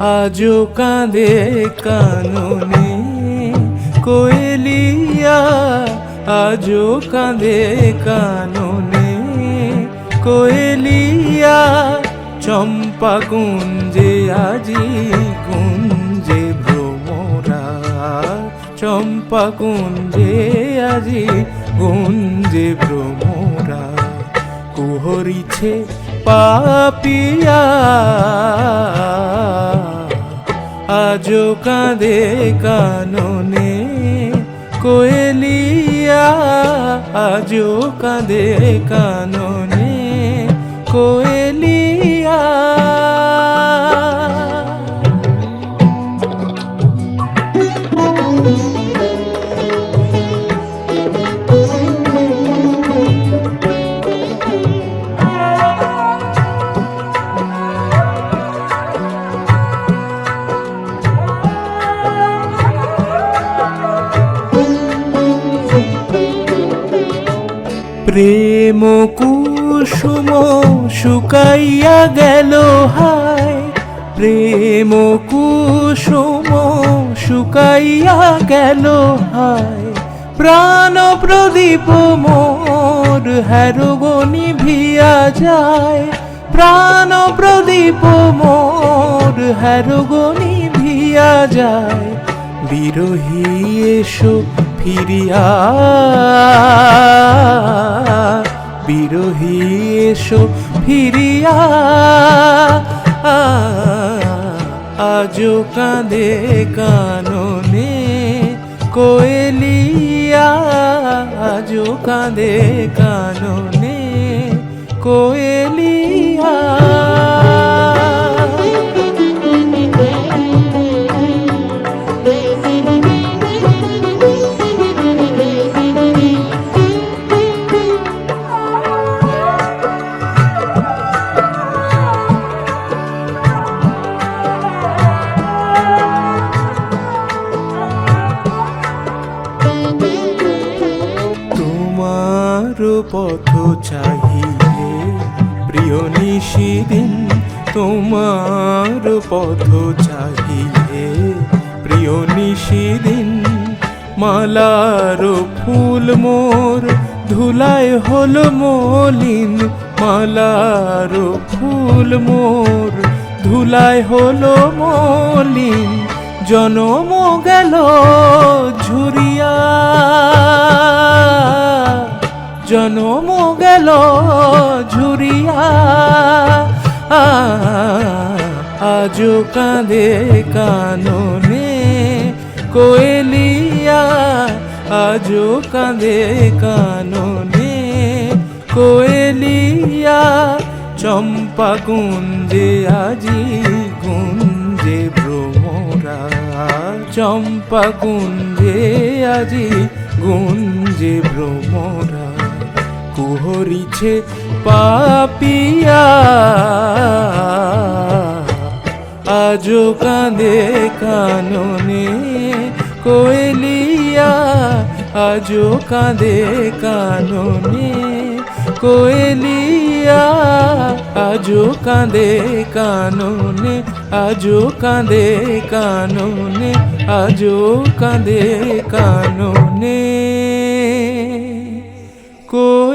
আজও কাঁদে কাননে। কোয়েলিয়া, আজও কাঁদে কাননে। কোয়েলিয়া, চম্পা কুঞ্জে আজি কুঞ্জে ভ্রমরা। চম্পা কুঞ্জে আজি কুঞ্জে ভ্রমরা। কুহরিছে পাপিয়া। আজও কাঁদে কাননে কোয়েলিয়া আজো কাঁদে কাননে কোয়েলিয়া প্রেম কুসুম শুকাইয়া গেল, হায়। প্রেম কুসুম শুকাইয়া গেল, হায়। প্রাণ প্রদীপ মোর হ্যারোগনি ভিয়া যায়। প্রাণ প্রদীপ মোর হ্যারোগনি ভিয়া যায়। বিরোহী এসো ফিরিয়া বিরোহী এসো ফিরিয়া। আজও কাঁদে কাননে কোয়েলিয়া। আজও কাঁদে কাননে কোয়েলিয়া। পথ চাহিলে, প্রিয় নিশিদিন, তোমার পথ চাহিলে, প্রিয় নিশিদিন, মালার ফুল মোর, ধুলায় হল মলিন, মালার ফুল মোর, ধুলায় হল মলিন, জনম গেল আজও কাঁদে কাননে, কোয়েলিয়া আজও কাঁদে কাননে, কোয়েলিয়া চম্পা কুঞ্জে আজি কুঞ্জে ভ্রমরা। চম্পা কুঞ্জে আজি গুঞ্জে ভ্রমরা। কুহরিছে পাপিয়া। আজ কাঁদে কাননে, কোয়েলিয়া আজ কাঁদে কাননে, কোয়েলিয়া আজ কাঁদে কাননে আজ কাঁদে কাননে আজ কাঁদে কাননে কো